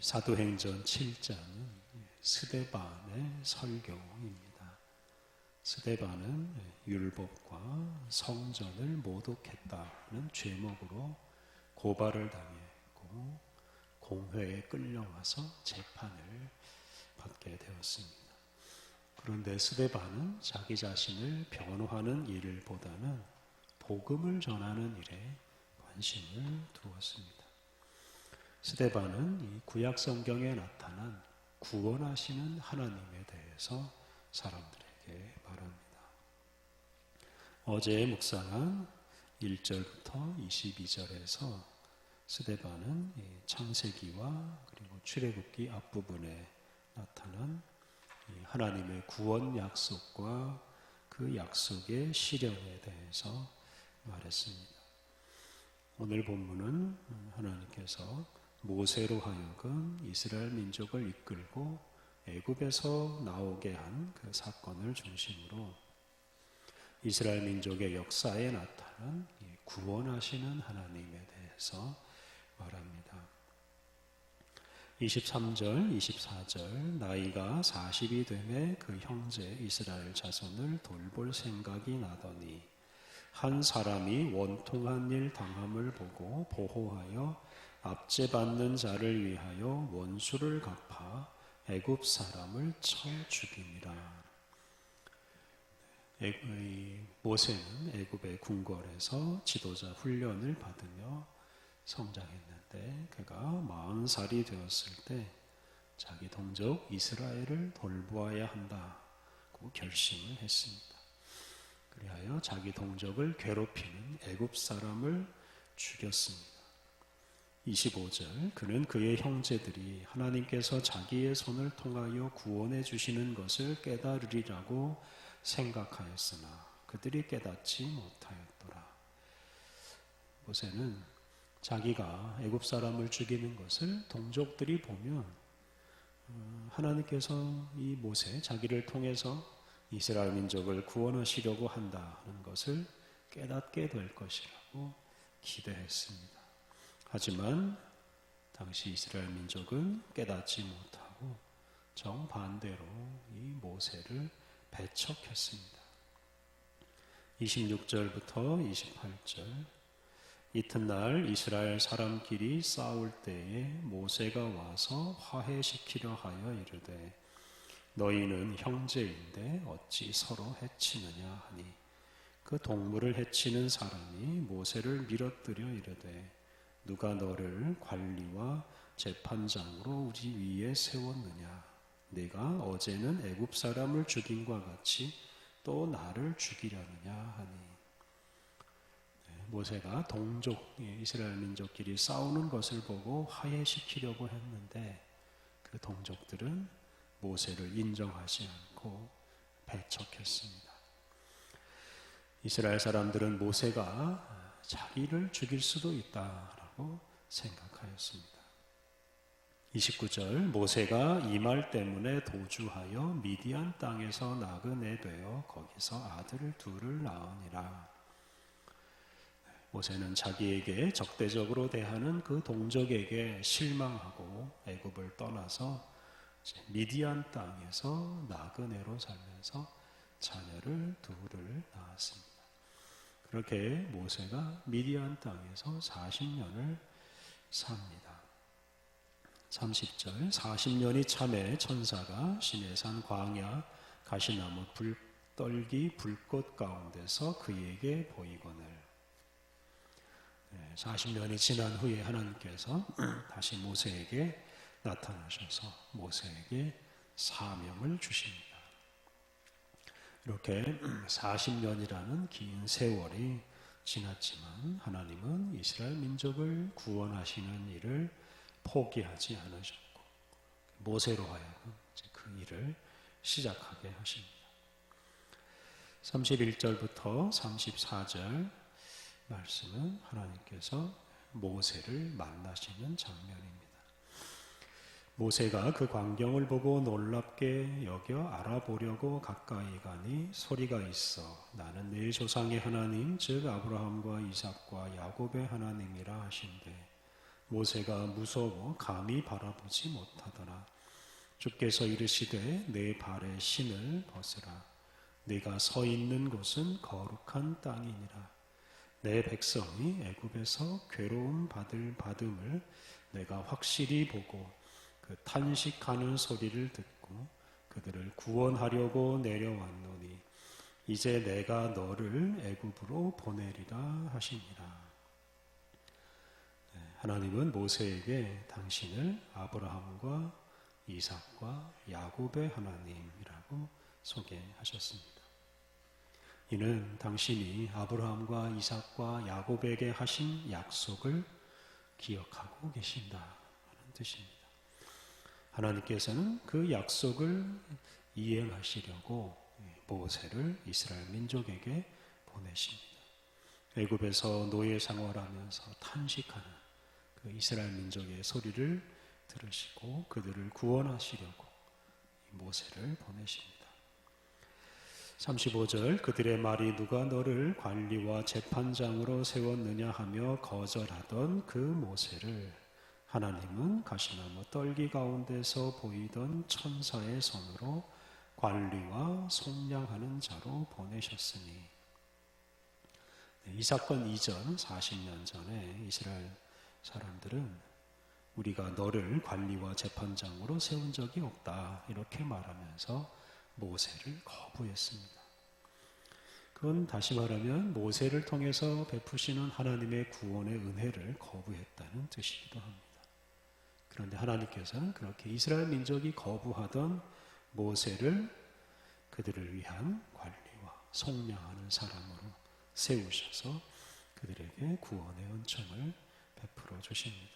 사도행전 7장은 스데반의 설교입니다. 스데반은 율법과 성전을 모독했다는 죄목으로 고발을 당했고 공회에 끌려와서 재판을 받게 되었습니다. 그런데 스데반은 자기 자신을 변호하는 일보다는 복음을 전하는 일에 관심을 두었습니다. 스데반은 이 구약 성경에 나타난 구원하시는 하나님에 대해서 사람들에게 말합니다. 어제 묵상한 1절부터 22절에서 스데반은 창세기와 그리고 출애굽기 앞부분에 나타난 하나님의 구원 약속과 그 약속의 실현에 대해서 말했습니다. 오늘 본문은 하나님께서 모세로 하여금 이스라엘 민족을 이끌고 애굽에서 나오게 한 그 사건을 중심으로 이스라엘 민족의 역사에 나타난 구원하시는 하나님에 대해서 말합니다. 23절, 24절 나이가 40이 되매 그 형제 이스라엘 자손을 돌볼 생각이 나더니 한 사람이 원통한 일 당함을 보고 보호하여 압제받는 자를 위하여 원수를 갚아 애굽 사람을 쳐 죽임이라. 모세는 애굽의 궁궐에서 지도자 훈련을 받으며 성장했는데 그가 40살이 되었을 때 자기 동족 이스라엘을 돌보아야 한다고 결심을 했습니다. 그리하여 자기 동족을 괴롭히는 애굽 사람을 죽였습니다. 25절 그는 그의 형제들이 하나님께서 자기의 손을 통하여 구원해 주시는 것을 깨달으리라고 생각하였으나 그들이 깨닫지 못하였더라. 모세는 자기가 애굽 사람을 죽이는 것을 동족들이 보면 어, 하나님께서 이 모세 자기를 통해서 이스라엘 민족을 구원하시려고 한다는 것을 깨닫게 될 것이라고 기대했습니다. 하지만 당시 이스라엘 민족은 깨닫지 못하고 정반대로 이 모세를 배척했습니다. 26절부터 28절 이튿날 이스라엘 사람끼리 싸울 때에 모세가 와서 화해시키려 하여 이르되 너희는 형제인데 어찌 서로 해치느냐 하니 그 동물을 해치는 사람이 모세를 밀어뜨려 이르되 누가 너를 관리와 재판장으로 우리 위에 세웠느냐? 내가 어제는 애굽 사람을 죽인과 같이 또 나를 죽이려느냐 하니 네, 모세가 동족 이스라엘 민족끼리 싸우는 것을 보고 화해시키려고 했는데 그 동족들은 모세를 인정하지 않고 배척했습니다. 이스라엘 사람들은 모세가 자기를 죽일 수도 있다. 거라고 생각하였습니다. 29절 모세가 이 말 때문에 도주하여 미디안 땅에서 나그네 되어 거기서 아들을 둘을 낳으니라. 모세는 자기에게 적대적으로 대하는 그 동족에게 실망하고 애굽을 떠나서 미디안 땅에서 나그네로 살면서 자녀를 둘을 낳았습니다. 그렇게 모세가 미디안 땅에서 40년을 삽니다. 30절 40년이 참에 천사가 시내산 광야 가시나무 불떨기 불꽃 가운데서 그에게 보이거늘 40년이 지난 후에 하나님께서 다시 모세에게 나타나셔서 모세에게 사명을 주십니다. 이렇게 40년이라는 긴 세월이 지났지만 하나님은 이스라엘 민족을 구원하시는 일을 포기하지 않으셨고 모세로 하여금 그 일을 시작하게 하십니다. 31절부터 34절 말씀은 하나님께서 모세를 만나시는 장면입니다. 모세가 그 광경을 보고 놀랍게 여겨 알아보려고 가까이 가니 소리가 있어 나는 내 조상의 하나님 즉 아브라함과 이삭과 야곱의 하나님이라 하신대 모세가 무서워 감히 바라보지 못하더라. 주께서 이르시되 내 발에 신을 벗으라. 네가 서 있는 곳은 거룩한 땅이니라. 내 백성이 애굽에서 괴로움 받을 받음을 내가 확실히 보고 그 탄식하는 소리를 듣고 그들을 구원하려고 내려왔노니 이제 내가 너를 애굽으로 보내리라 하시니라. 네, 하나님은 모세에게 당신을 아브라함과 이삭과 야곱의 하나님이라고 소개하셨습니다. 이는 당신이 아브라함과 이삭과 야곱에게 하신 약속을 기억하고 계신다 하는 뜻입니다. 하나님께서는 그 약속을 이행하시려고 모세를 이스라엘 민족에게 보내십니다. 애굽에서 노예 생활하면서 탄식하는 그 이스라엘 민족의 소리를 들으시고 그들을 구원하시려고 모세를 보내십니다. 35절 그들의 말이 누가 너를 관리와 재판장으로 세웠느냐 하며 거절하던 그 모세를 하나님은 가시나무 떨기 가운데서 보이던 천사의 손으로 관리와 속량하는 자로 보내셨으니 네, 이 사건 이전 40년 전에 이스라엘 사람들은 우리가 너를 관리와 재판장으로 세운 적이 없다 이렇게 말하면서 모세를 거부했습니다. 그건 다시 말하면 모세를 통해서 베푸시는 하나님의 구원의 은혜를 거부했다는 뜻이기도 합니다. 그런데 하나님께서는 그렇게 이스라엘 민족이 거부하던 모세를 그들을 위한 관리와 속량하는 사람으로 세우셔서 그들에게 구원의 은총을 베풀어 주십니다.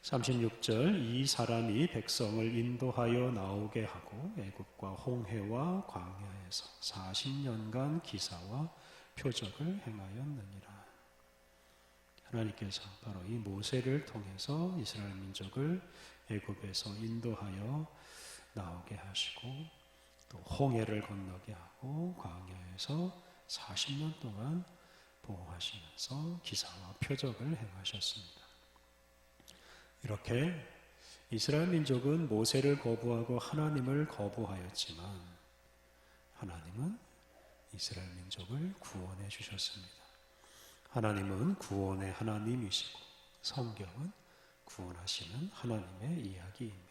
36절 이 사람이 백성을 인도하여 나오게 하고 애굽과 홍해와 광야에서 40년간 기사와 표적을 행하였느니라. 하나님께서 바로 이 모세를 통해서 이스라엘 민족을 애굽에서 인도하여 나오게 하시고 또 홍해를 건너게 하고 광야에서 40년 동안 보호하시면서 기사와 표적을 행하셨습니다. 이렇게 이스라엘 민족은 모세를 거부하고 하나님을 거부하였지만 하나님은 이스라엘 민족을 구원해 주셨습니다. 하나님은 구원의 하나님이시고 성경은 구원하시는 하나님의 이야기입니다.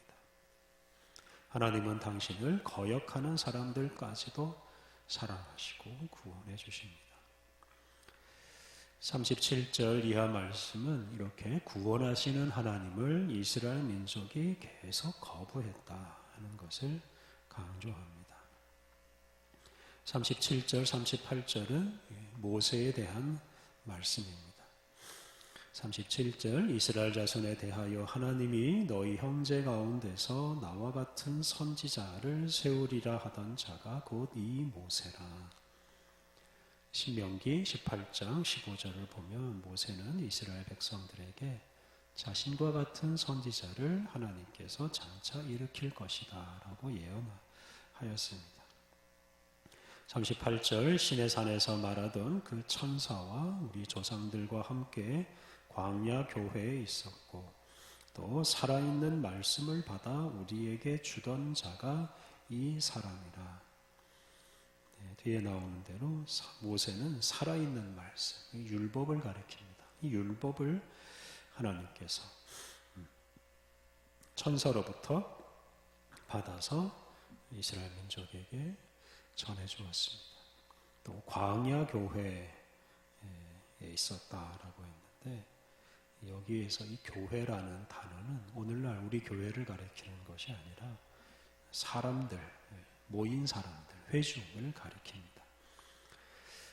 하나님은 당신을 거역하는 사람들까지도 사랑하시고 구원해 주십니다. 37절 이하 말씀은 이렇게 구원하시는 하나님을 이스라엘 민족이 계속 거부했다 하는 것을 강조합니다. 37절, 38절은 모세에 대한 말씀입니다. 37절 이스라엘 자손에 대하여 하나님이 너희 형제 가운데서 나와 같은 선지자를 세우리라 하던 자가 곧 이 모세라. 신명기 18장 15절을 보면 모세는 이스라엘 백성들에게 자신과 같은 선지자를 하나님께서 장차 일으킬 것이다 라고 예언하였습니다. 38절 신의 산에서 말하던 그 천사와 우리 조상들과 함께 광야 교회에 있었고 또 살아있는 말씀을 받아 우리에게 주던 자가 이 사람이라. 네, 뒤에 나오는 대로 모세는 살아있는 말씀, 율법을 가리킵니다. 이 율법을 하나님께서 음, 천사로부터 받아서 이스라엘 민족에게 전해 주었습니다. 또 광야 교회에 있었다라고 했는데 여기에서 이 교회라는 단어는 오늘날 우리 교회를 가리키는 것이 아니라 사람들, 모인 사람들, 회중을 가리킵니다.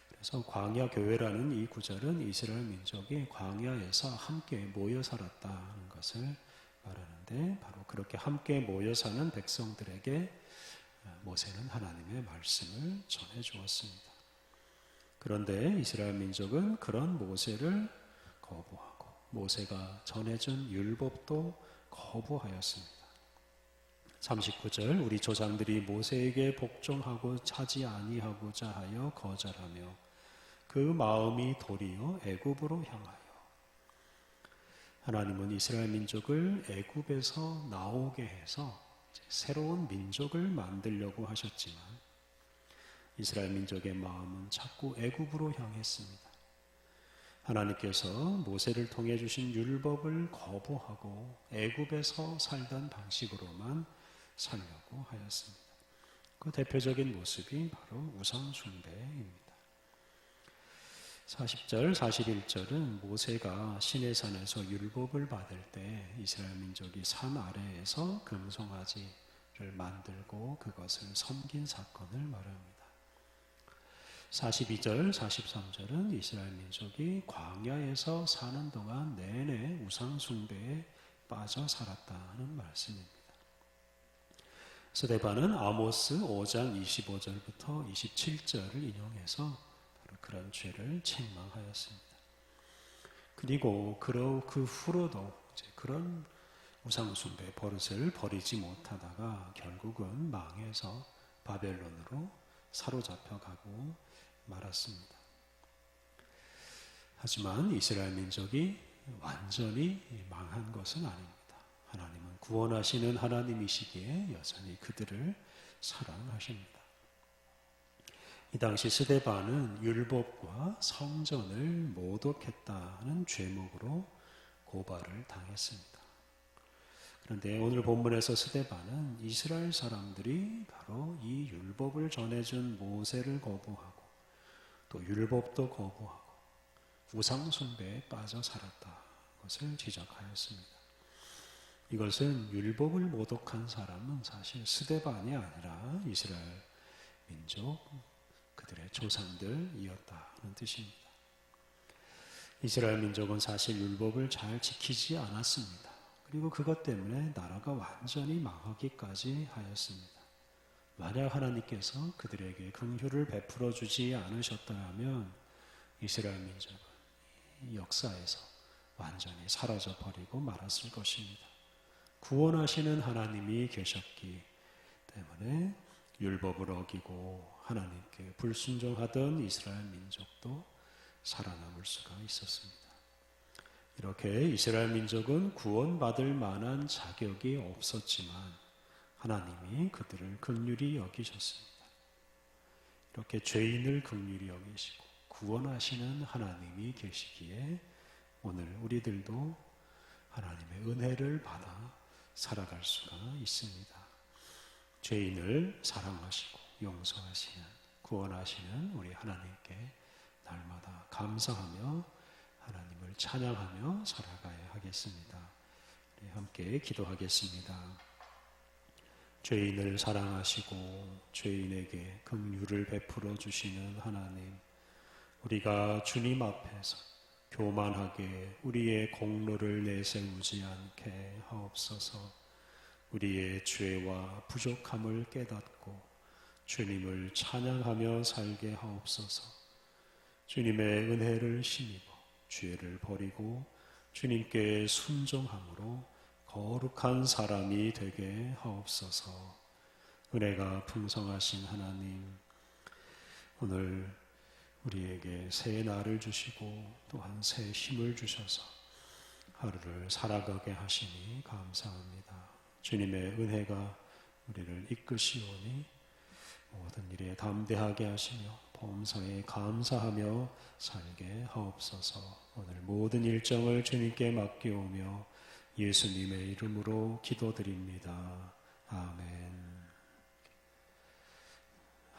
그래서 광야 교회라는 이 구절은 이스라엘 민족이 광야에서 함께 모여 살았다는 것을 말하는데 바로 그렇게 함께 모여 사는 백성들에게 모세는 하나님의 말씀을 전해 주었습니다. 그런데 이스라엘 민족은 그런 모세를 거부하고 모세가 전해준 율법도 거부하였습니다. 39절 우리 조상들이 모세에게 복종하고 차지 아니하고자 하여 거절하며 그 마음이 도리어 애굽으로 향하여 하나님은 이스라엘 민족을 애굽에서 나오게 해서 새로운 민족을 만들려고 하셨지만 이스라엘 민족의 마음은 자꾸 애굽으로 향했습니다. 하나님께서 모세를 통해 주신 율법을 거부하고 애굽에서 살던 방식으로만 살려고 하였습니다. 그 대표적인 모습이 바로 우상 숭배입니다. 40절, 41절은 모세가 시내산에서 율법을 받을 때 이스라엘 민족이 산 아래에서 금송아지를 만들고 그것을 섬긴 사건을 말합니다. 42절, 43절은 이스라엘 민족이 광야에서 사는 동안 내내 우상숭배에 빠져 살았다는 말씀입니다. 스데반은 아모스 5장 25절부터 27절을 인용해서 그런 죄를 책망하였습니다. 그리고 그 후로도 그런 우상숭배 버릇을 버리지 못하다가 결국은 망해서 바벨론으로 사로잡혀 가고 말았습니다. 하지만 이스라엘 민족이 완전히 망한 것은 아닙니다. 하나님은 구원하시는 하나님이시기에 여전히 그들을 사랑하십니다. 이 당시 스데반은 율법과 성전을 모독했다는 죄목으로 고발을 당했습니다. 그런데 오늘 본문에서 스데반은 이스라엘 사람들이 바로 이 율법을 전해준 모세를 거부하고 또 율법도 거부하고 우상숭배에 빠져 살았다 것을 지적하였습니다. 이것은 율법을 모독한 사람은 사실 스데반이 아니라 이스라엘 민족 그들의 조상들이었다는 뜻입니다. 이스라엘 민족은 사실 율법을 잘 지키지 않았습니다. 그리고 그것 때문에 나라가 완전히 망하기까지 하였습니다. 만약 하나님께서 그들에게 긍휼을 베풀어 주지 않으셨다면 이스라엘 민족은 역사에서 완전히 사라져 버리고 말았을 것입니다. 구원하시는 하나님이 계셨기 때문에 율법을 어기고 하나님께 불순종하던 이스라엘 민족도 살아남을 수가 있었습니다. 이렇게 이스라엘 민족은 구원받을 만한 자격이 없었지만 하나님이 그들을 극률히 여기셨습니다. 이렇게 죄인을 극률히 여기시고 구원하시는 하나님이 계시기에 오늘 우리들도 하나님의 은혜를 받아 살아갈 수가 있습니다. 죄인을 사랑하시고 용서하시는 구원하시는 우리 하나님께 날마다 감사하며 하나님을 찬양하며 살아가야 하겠습니다. 함께 기도하겠습니다. 죄인을 사랑하시고 죄인에게 긍휼을 베풀어 주시는 하나님, 우리가 주님 앞에서 교만하게 우리의 공로를 내세우지 않게 하옵소서. 우리의 죄와 부족함을 깨닫고 주님을 찬양하며 살게 하옵소서. 주님의 은혜를 힘입어 죄를 버리고 주님께 순종함으로 거룩한 사람이 되게 하옵소서. 은혜가 풍성하신 하나님, 오늘 우리에게 새 날을 주시고 또한 새 힘을 주셔서 하루를 살아가게 하시니 감사합니다. 주님의 은혜가 우리를 이끄시오니 모든 일에 담대하게 하시며 범사에 감사하며 살게 하옵소서. 오늘 모든 일정을 주님께 맡기오며 예수님의 이름으로 기도드립니다.